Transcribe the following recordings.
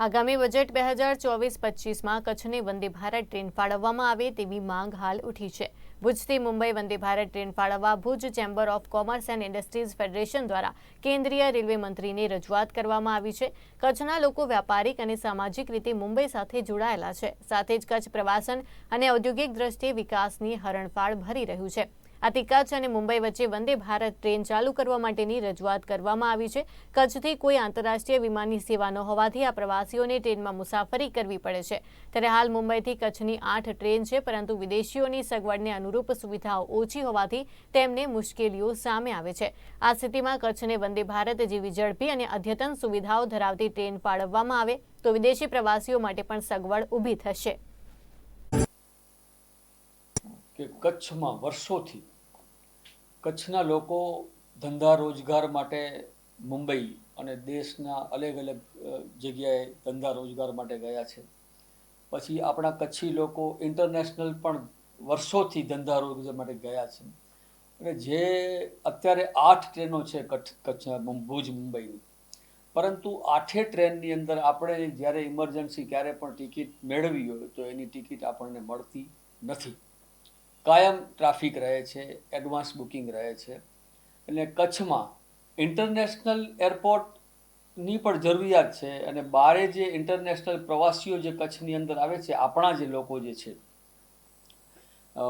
આગામી બજેટ બે હજાર ચોવીસ પચીસમાં કચ્છને વંદે ભારત ટ્રેન ફાળવવામાં આવે તેવી માંગ હાલ ઉઠી છે. ભુજથી મુંબઈ વંદે ભારત ટ્રેન ફાળવવા Bhuj chamber of commerce and industries federation દ્વારા કેન્દ્રીય રેલવે મંત્રીને રજૂઆત કરવામાં આવી છે. કચ્છના લોકો વ્યાપારિક અને સામાજિક રીતે મુંબઈ સાથે જોડાયેલા છે. સાથે જ કચ્છ પ્રવાસન અને ઔદ્યોગિક દ્રષ્ટિએ વિકાસની હરણફાળ ભરી રહ્યું છે. આથી કચ્છ અને મુંબઈ વચ્ચે વંદે ભારત ટ્રેન ચાલુ કરવા માટેની રજૂઆત કરવામાં આવી છે. કચ્છથી કોઈ આંતરરાષ્ટ્રીય વિમાનની સેવા ન હોવાથી આ પ્રવાસીઓને ટ્રેનમાં મુસાફરી કરવી પડે છે. ત્યારે હાલ મુંબઈથી કચ્છની આઠ ટ્રેન છે, પરંતુ વિદેશીઓની સગવડને અનુરૂપ સુવિધાઓ ઓછી હોવાથી તેમને મુશ્કેલીઓ સામે આવે છે. આ સ્થિતિમાં કચ્છને વંદે ભારત જેવી ઝડપી અને અદ્યતન સુવિધાઓ ધરાવતી ટ્રેન ફાળવવામાં આવે તો વિદેશી પ્રવાસીઓ માટે પણ સગવડ ઊભી થશે. કે કચ્છમાં વર્ષોથી કચ્છના લોકો ધંધા રોજગાર માટે મુંબઈ અને દેશના અલગ અલગ જગ્યાએ ધંધા રોજગાર માટે ગયા છે. પછી આપણા કચ્છી લોકો ઇન્ટરનેશનલ પણ વર્ષોથી ધંધા રોજગાર માટે ગયા છે. અને જે અત્યારે આઠ ટ્રેનો છે કચ્છ કચ્છ, ભુજ, મુંબઈની. પરંતુ આઠે ટ્રેનની અંદર આપણે જ્યારે ઇમરજન્સી ક્યારે પણ ટિકિટ મેળવી હોય તો એની ટિકિટ આપણને મળતી નથી. કાયમ ટ્રાફિક રહે છે એડવાન્સ બુકિંગ રહે છે. અને કચ્છમાં ઇન્ટરનેશનલ એરપોર્ટની પણ જરૂરિયાત છે અને બારે જે ઇન્ટરનેશનલ પ્રવાસીઓ જે કચ્છની અંદર આવે છે, આપણા જે લોકો જે છે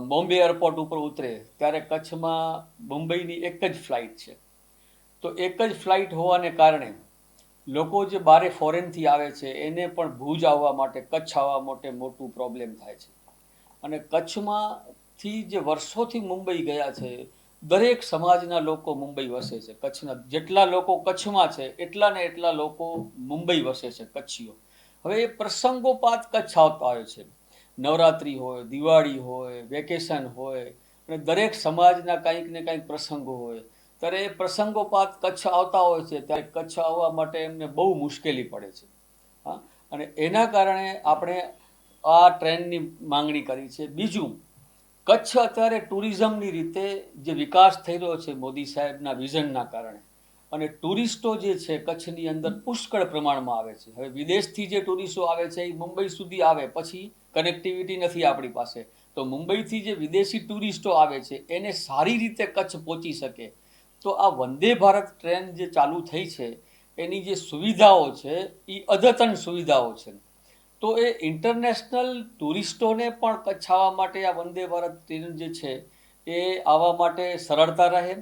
બોમ્બે એરપોર્ટ ઉપર ઉતરે, ત્યારે કચ્છમાં મુંબઈની એક જ ફ્લાઇટ છે. તો એક જ ફ્લાઇટ હોવાને કારણે લોકો જે બારે ફોરેનથી આવે છે, એને પણ ભુજ આવવા માટે, કચ્છ આવવા માટે મોટું પ્રોબ્લેમ થાય છે. અને કચ્છમાંથી જે વર્ષોથી મુંબઈ ગયા છે, દરેક સમાજના લોકો મુંબઈ વસે છે. કચ્છના જેટલા લોકો કચ્છમાં છે, એટલા ને એટલા લોકો મુંબઈ વસે છે, કચ્છીઓ. હવે એ પ્રસંગોપાત કચ્છ આવતા હોય છે. નવરાત્રિ હોય, દિવાળી હોય, વેકેશન હોય, અને દરેક સમાજના કંઈક ને કંઈક પ્રસંગો હોય. ત્યારે એ પ્રસંગોપાત કચ્છ આવતા હોય છે, ત્યારે કચ્છ આવવા માટે એમને બહુ મુશ્કેલી પડે છે. હા? અને એના કારણે આપણે આ ટ્રેનની માંગણી કરી છે. બીજું કચ્છ અત્યારે ટુરિઝમની રીતે જે વિકાસ થઈ રહ્યો છે મોદી સાહેબના વિઝનના કારણે અને ટુરિસ્ટો જે છે કચ્છની અંદર પુષ્કળ પ્રમાણમાં આવે છે. હવે વિદેશથી જે ટુરિસ્ટો આવે છે એ મુંબઈ સુધી આવે, પછી કનેક્ટિવિટી નથી આપણી પાસે. તો મુંબઈથી જે વિદેશી ટુરિસ્ટો આવે છે એને સારી રીતે કચ્છ પહોંચી શકે. તો આ વંદે ભારત ટ્રેન જે ચાલુ થઈ છે, એની જે સુવિધાઓ છે, એ અદ્યતન સુવિધાઓ છે. તો એ ઇન્ટરનેશનલ ટુરિસ્ટોને પણ કચ્છ માટે આ વંદે ભારત ટ્રેન જે છે, એ આવવા માટે સરળતા રહે.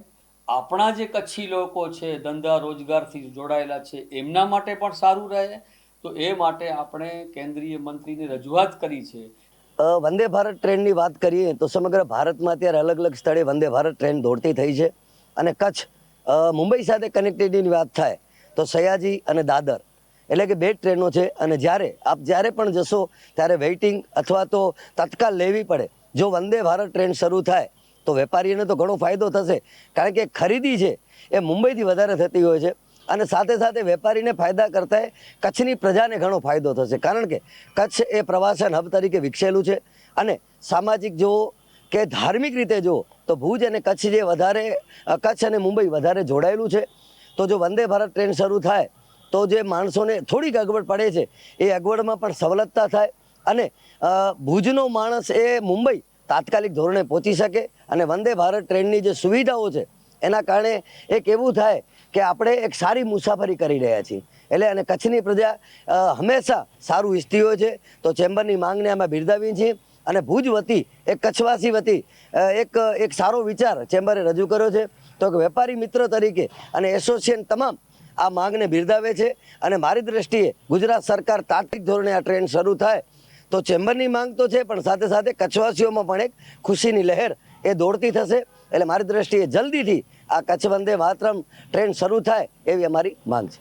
આપણા જે કચ્છી લોકો છે, ધંધા રોજગારથી જોડાયેલા છે, એમના માટે પણ સારું રહે. તો એ માટે આપણે કેન્દ્રીય મંત્રીને રજૂઆત કરી છે. વંદે ભારત ટ્રેનની વાત કરીએ તો સમગ્ર ભારતમાં અત્યારે અલગ અલગ સ્થળે વંદે ભારત ટ્રેન દોડતી થઈ છે. અને કચ્છ મુંબઈ સાથે કનેક્ટિવિટીની વાત થાય તો સયાજી અને દાદર એટલે કે બે ટ્રેનો છે અને જ્યારે આપ જ્યારે પણ જશો, ત્યારે વેઇટિંગ અથવા તો તત્કાલ લેવી પડે. જો વંદે ભારત ટ્રેન શરૂ થાય, તો વેપારીને તો ઘણો ફાયદો થશે. કારણ કે ખરીદી છે એ મુંબઈથી વધારે થતી હોય છે અને સાથે સાથે વેપારીને ફાયદા કરતાં કચ્છની પ્રજાને ઘણો ફાયદો થશે. કારણ કે કચ્છ એ પ્રવાસન હબ તરીકે વિકસેલું છે અને સામાજિક જો કે ધાર્મિક રીતે જો તો ભુજ અને કચ્છ જે વધારે કચ્છ અને મુંબઈ વધારે જોડાયેલું છે. તો જો વંદે ભારત ટ્રેન શરૂ થાય તો જે માણસોને થોડીક અગવડ પડે છે, એ અગવડમાં પણ સવલતતા થાય અને ભુજનો માણસ એ મુંબઈ તાત્કાલિક ધોરણે પહોંચી શકે અને વંદે ભારત ટ્રેનની જે સુવિધાઓ છે, એના કારણે એક એવું થાય કે આપણે એક સારી મુસાફરી કરી રહ્યા છીએ. એટલે અને કચ્છની પ્રજા હંમેશા સારું ઈચ્છતી હોય છે. તો ચેમ્બરની માંગને અમે બિરદાવીએ છીએ અને ભુજ વતી એક કચ્છવાસી વતી એક એક સારો વિચાર ચેમ્બરે રજૂ કર્યો છે. તો કે વેપારી મિત્ર તરીકે અને એસોસિએશન તમામ આ માંગને બિરદાવે છે અને મારી દ્રષ્ટિએ ગુજરાત સરકાર તાત્વિક ધોરણે આ ટ્રેન શરૂ થાય તો ચેમ્બરની માંગ તો છે, પણ સાથે સાથે કચ્છવાસીઓમાં પણ એક ખુશીની લહેર એ દોડતી થશે. એટલે મારી દ્રષ્ટિએ જલ્દીથી આ કચ્છ વંદે માતરમ ટ્રેન શરૂ થાય એવી અમારી માંગ છે.